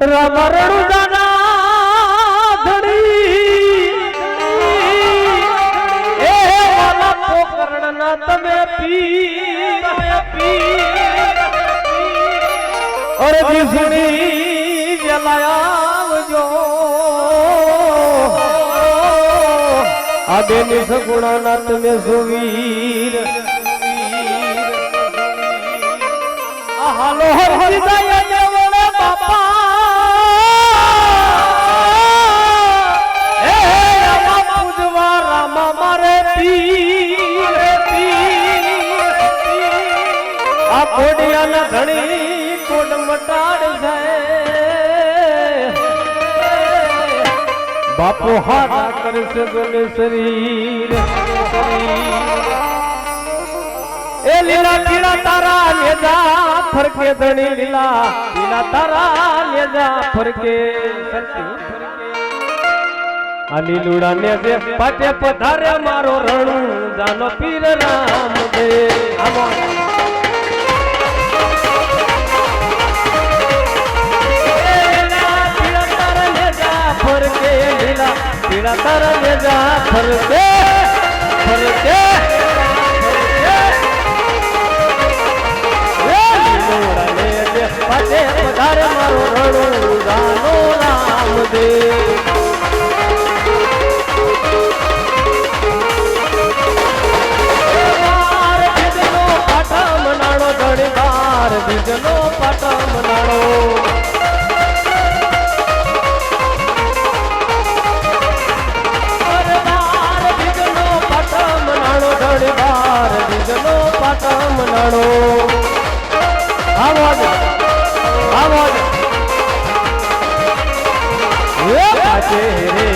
રમરણું દાના ધણી. એ વાલા પોકરણના તમે પી તમે પી અરે ભીષણી જલાયાવજો આ બેની તમે સુવીર. હાલો હરિદાય કોડિયાના ધણી કોડ મટાડ જાય. બાપુ હાથ કરશે ગોલે શરીર. એ લીલા લીલા તારા લેજા ફરકે ધણી લીલા. લીલા તારા લેજા ફરકે આ લીલુડા ને જે પાટે પધારે મારો રણું, જાનો પીર રામ દે. આમો પીળા તારા લેજા ફરકે ફરકે પાટે પધારે મારો રણું જાનો મનાણો આવો આવો પાછે રે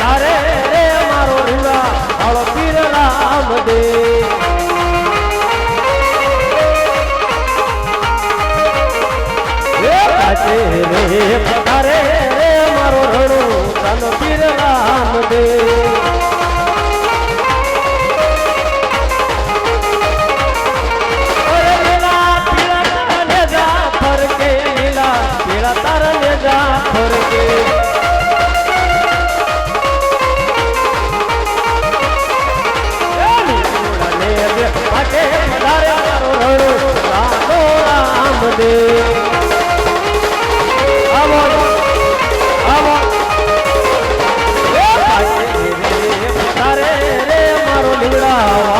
તારે રે મારો રૂડા હાળો પીર રામ દે પાછે રે તારે રે મારો રણું ચાલો પીર રામ દે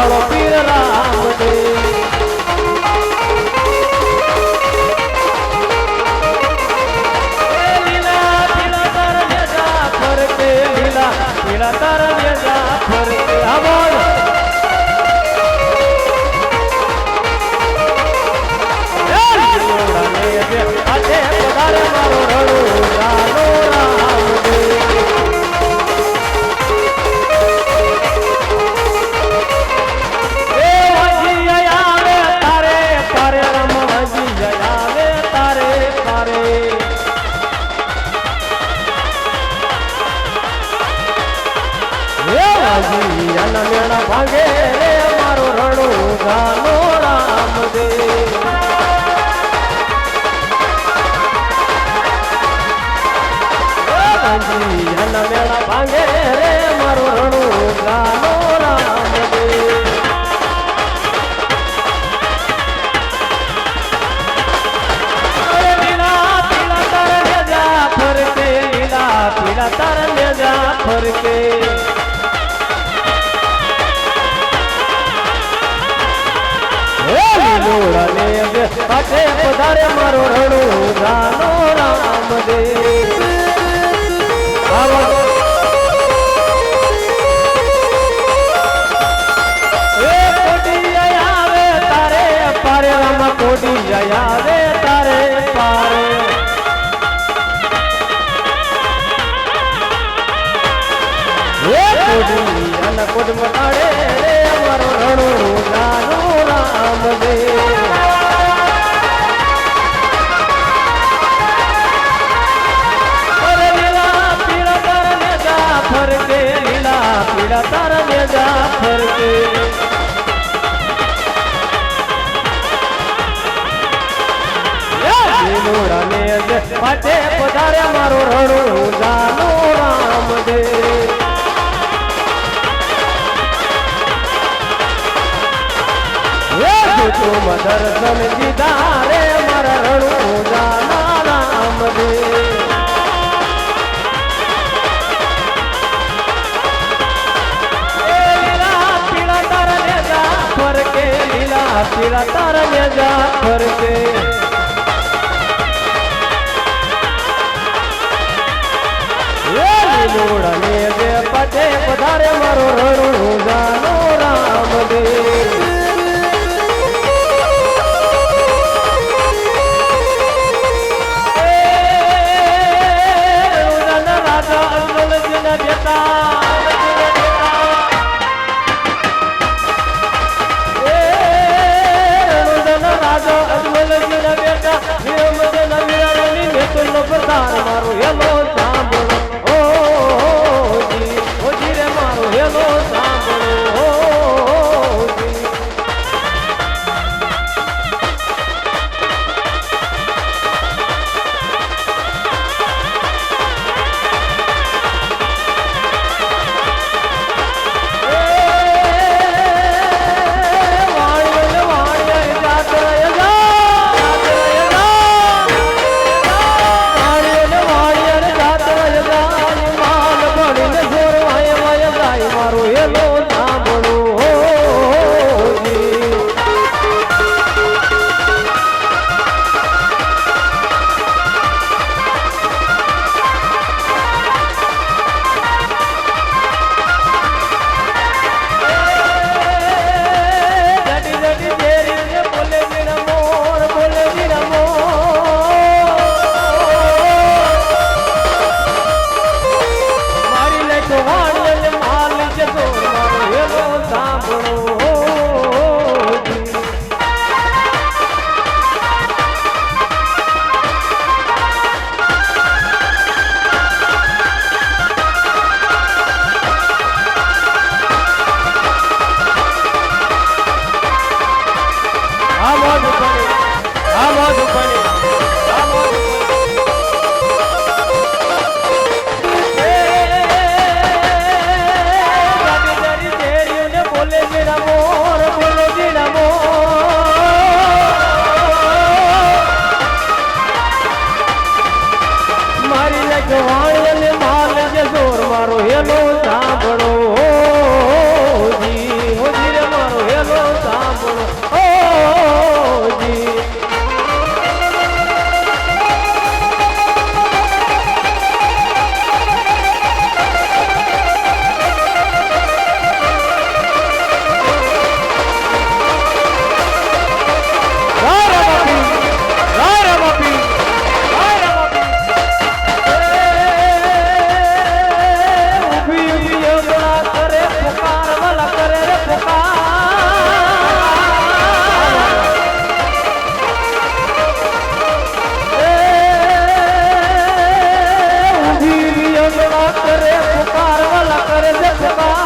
લીલા ગાનો રામ અન મેણા ભાંગે રે મારો રણું ગાનો રામ દે. અરે લીલા, પીળા તારને જા ફરકે. પધારે મારો રણુ રાનો રામ દે આવો તારે પારે રામ કોટી આવે. માટે પધારે મારો રણું જાનો રામદેવ તું મદર્શન દીધા રે મારા રણું જાના રામદેવ. પીળા તાર ને જા ફરકે. તે વધારે મારો રણું જાનો જો માલ જે જોર મારો હેલો સાંભળો. ગોળા કરે પુકાર વાલા કરે જસબા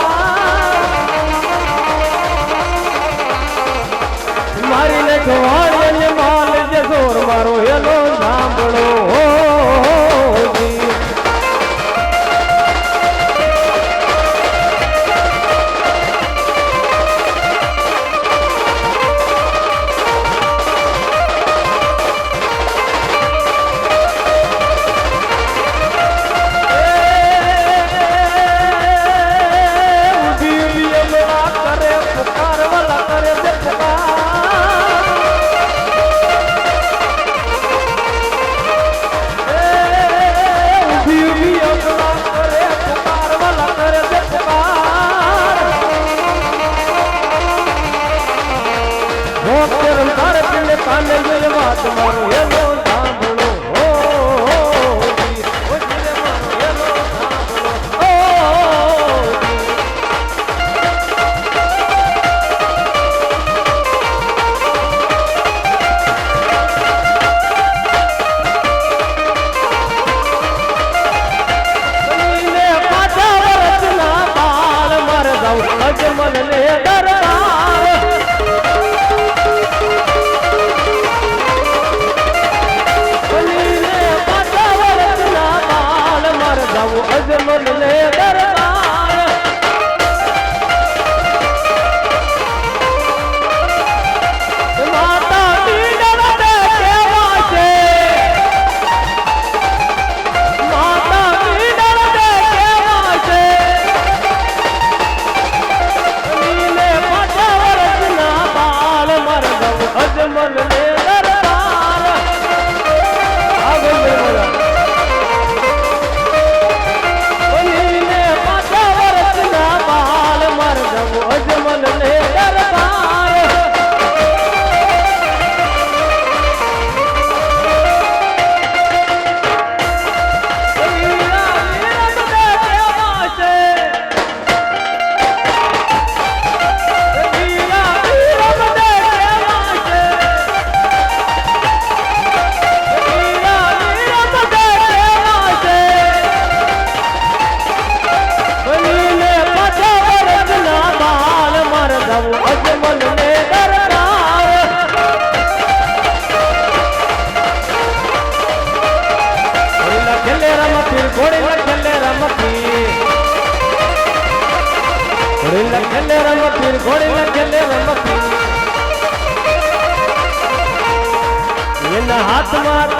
મારી ને જોવાડે માલ જે જોર મારો હે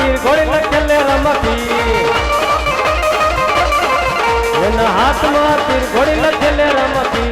હાથમાં તીર ઘોડીલા ખેલે રમતી. એના હાથમાં તીર ઘોડીલા ખેલે રમતી.